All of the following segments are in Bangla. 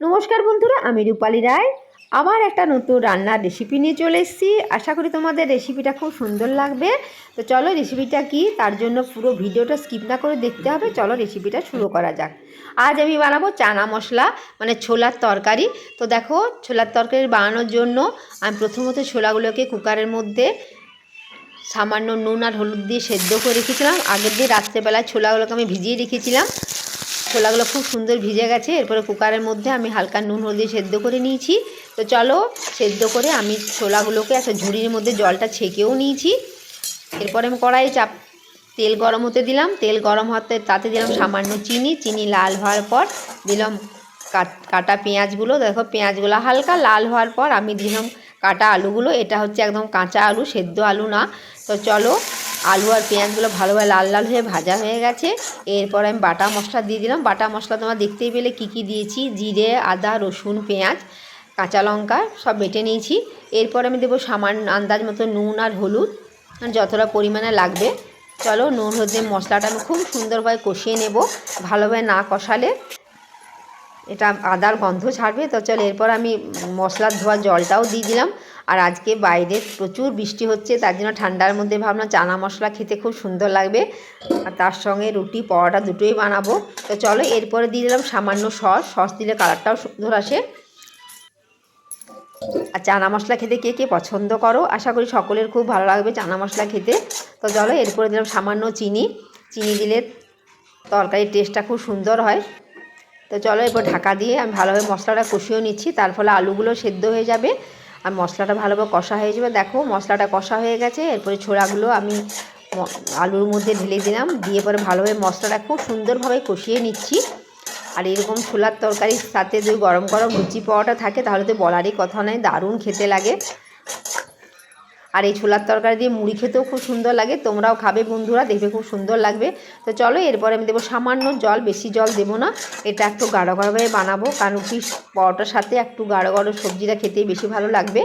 নমস্কার বন্ধুরা, আমি রূপালী রায়। আবার একটা নতুন রান্নার রেসিপি নিয়ে চলে এসেছি। আশা করি তোমাদের রেসিপিটা খুব সুন্দর লাগবে। তো চলো রেসিপিটা কি, তার জন্য পুরো ভিডিওটা স্কিপ না করে দেখতে হবে। চলো রেসিপিটা শুরু করা যাক। আজ আমি বানাবো চানা মশলা মানে ছোলার তরকারি। তো দেখো, ছোলার তরকারি বানানোর জন্য আমি প্রথমত ছোলাগুলোকে কুকারের মধ্যে সামান্য নুন আর হলুদ দিয়ে সেদ্ধ করে রেখেছিলাম। আগের দিন রাত্রেবেলায় ছোলাগুলোকে আমি ভিজিয়ে রেখেছিলাম। ছোলাগুলো খুব সুন্দর ভিজে গেছে। এরপরে কুকারের মধ্যে আমি হালকা নুন, হলুদ সেদ্ধ করে নিয়েছি। তো চলো সেদ্ধ করে আমি ছোলাগুলোকে একটা ঝুড়ির মধ্যে জলটা ছেঁকেও নিয়েছি। এরপরে আমি কড়াইয়ে চাপ, তেল গরম হতে দিলাম। তেল গরম হতে, তাতে দিলাম সামান্য চিনি। চিনি লাল হওয়ার পর দিলাম কাটা পেঁয়াজগুলো। দেখো পেঁয়াজগুলো হালকা লাল হওয়ার পর আমি দিলাম কাটা আলুগুলো। এটা হচ্ছে একদম কাঁচা আলু, সেদ্ধ আলু না। তো চলো আলু আর পেঁয়াজগুলো ভালোভাবে লাল লাল হয়ে ভাজা হয়ে গেছে। এরপর আমি বাটা মশলা দিয়ে দিলাম। বাটা মশলা তোমার দেখতেই পেলে কী কী দিয়েছি। জিরে, আদা, রসুন, পেঁয়াজ, কাঁচা লঙ্কা সব বেটে নিয়েছি। এরপর আমি দেবো সামান্য আন্দাজ মতো নুন আর হলুদ, যতটা পরিমাণে লাগবে। চলো নুন, হলুদ মশলাটা আমি খুব সুন্দরভাবে কষিয়ে নেব। ভালোভাবে না কষালে এটা আদার গন্ধ ছাড়বে, তো চল এরপর আমি মশলার ধোয়া জলটাও দিয়ে দিলাম। আর আজকে বাইরে প্রচুর বৃষ্টি হচ্ছে, তার জন্য ঠান্ডার মধ্যে ভাবলাম চানা মশলা খেতে খুব সুন্দর লাগবে। আর তার সঙ্গে রুটি, পরোটা দুটোই বানাবো। তো চলো এরপরে দিয়ে দিলাম সামান্য সস সস দিলে কালারটাও সুন্দর আসে। আর চানা মশলা খেতে কে কে পছন্দ করো, আশা করি সকলের খুব ভালো লাগবে চানা মশলা খেতে। তো চলো এরপরে দিলাম সামান্য চিনি। চিনি দিলে তরকারির টেস্টটা খুব সুন্দর হয়। তো চলো এরপর ঢাকা দিয়ে আমি ভালোভাবে মশলাটা কষিয়ে নিচ্ছি। তার ফলে আলুগুলো সেদ্ধ হয়ে যাবে আর মশলাটা ভালোভাবে কষা হয়ে যাবে। দেখো মশলাটা কষা হয়ে গেছে। এরপরে ছোড়াগুলো আমি আলুর মধ্যে ঢেলে দিলাম। দিয়ে পরে ভালোভাবে মশলাটা খুব সুন্দরভাবে কষিয়ে নিচ্ছি। আর এরকম ছোলার তরকারির সাথে যদি গরম গরম লুচি পাওয়াটা থাকে, তাহলে তো বলারই কথা নয়। দারুণ খেতে লাগে। আর এই ছোলার তরকারি দিয়ে মুড়ি খেতেও খুব সুন্দর লাগে। তোমরাও খাবে বন্ধুরা, দেখবে খুব সুন্দর লাগবে। তো চলো, এরপরে আমি দেবো সামান্য জল, বেশি জল দেবো না। এটা একটু গাঢ় গাঢ়ভাবে বানাবো, কারণ কি পরোটার সাথে একটু গাঢ় গাঢ় সবজিটা খেতেই বেশি ভালো লাগবে।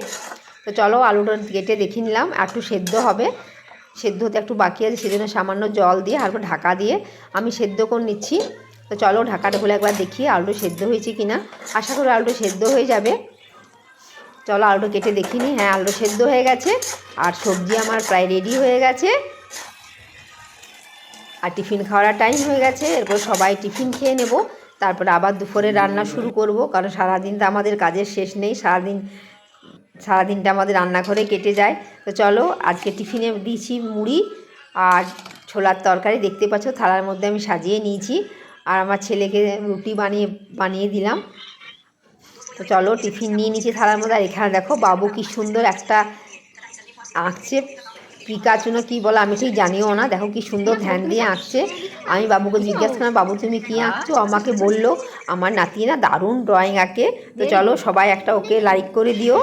তো চলো, আলুটা কেটে দেখে নিলাম একটু সেদ্ধ হবে। সেদ্ধ হতে একটু বাকি আছে, সেজন্য সামান্য জল দিয়ে আর ঢাকা দিয়ে আমি সেদ্ধ করে নিচ্ছি। তো চলো, ঢাকাটা খুলে একবার দেখি আলুটা সেদ্ধ হয়েছে কি না আশা করি আলুটা সেদ্ধ হয়ে যাবে। চলো আলুটা কেটে দেখিনি হ্যাঁ আলুটা সেদ্ধ হয়ে গেছে। আর সবজি আমার প্রায় রেডি হয়ে গেছে। আর টিফিন খাওয়ার টাইম হয়ে গেছে। এরপর সবাই টিফিন খেয়ে নেব। তারপরে আবার দুপুরে রান্না শুরু করব। কারণ সারাদিন তো আমাদের কাজের শেষ নেই। সারাদিন, সারাদিনটা আমাদের রান্নাঘরে কেটে যায়। তো চলো, আজকে টিফিনে দিয়েছি মুড়ি আর ছোলার তরকারি। দেখতে পাচ্ছ, থালার মধ্যে আমি সাজিয়ে নিয়েছি। আর আমার ছেলেকে রুটি বানিয়ে বানিয়ে দিলাম। তো চলো টিফিন নিয়ে নিচে থালার মধ্যে আর এখানে দেখো বাবু কি সুন্দর একটা আঁকছে। পিকাচু না কী বলো আমি ঠিক জানিও না দেখো কি সুন্দর ধ্যান দিয়ে আঁকছে। আমি বাবুকে জিজ্ঞাসা করলাম বাবু তুমি কী আঁকছো? আমাকে বলল আমার নাতি না দারুণ ড্রয়িং আঁকে। তো চলো সবাই একটা ওকে লাইক করে দিও।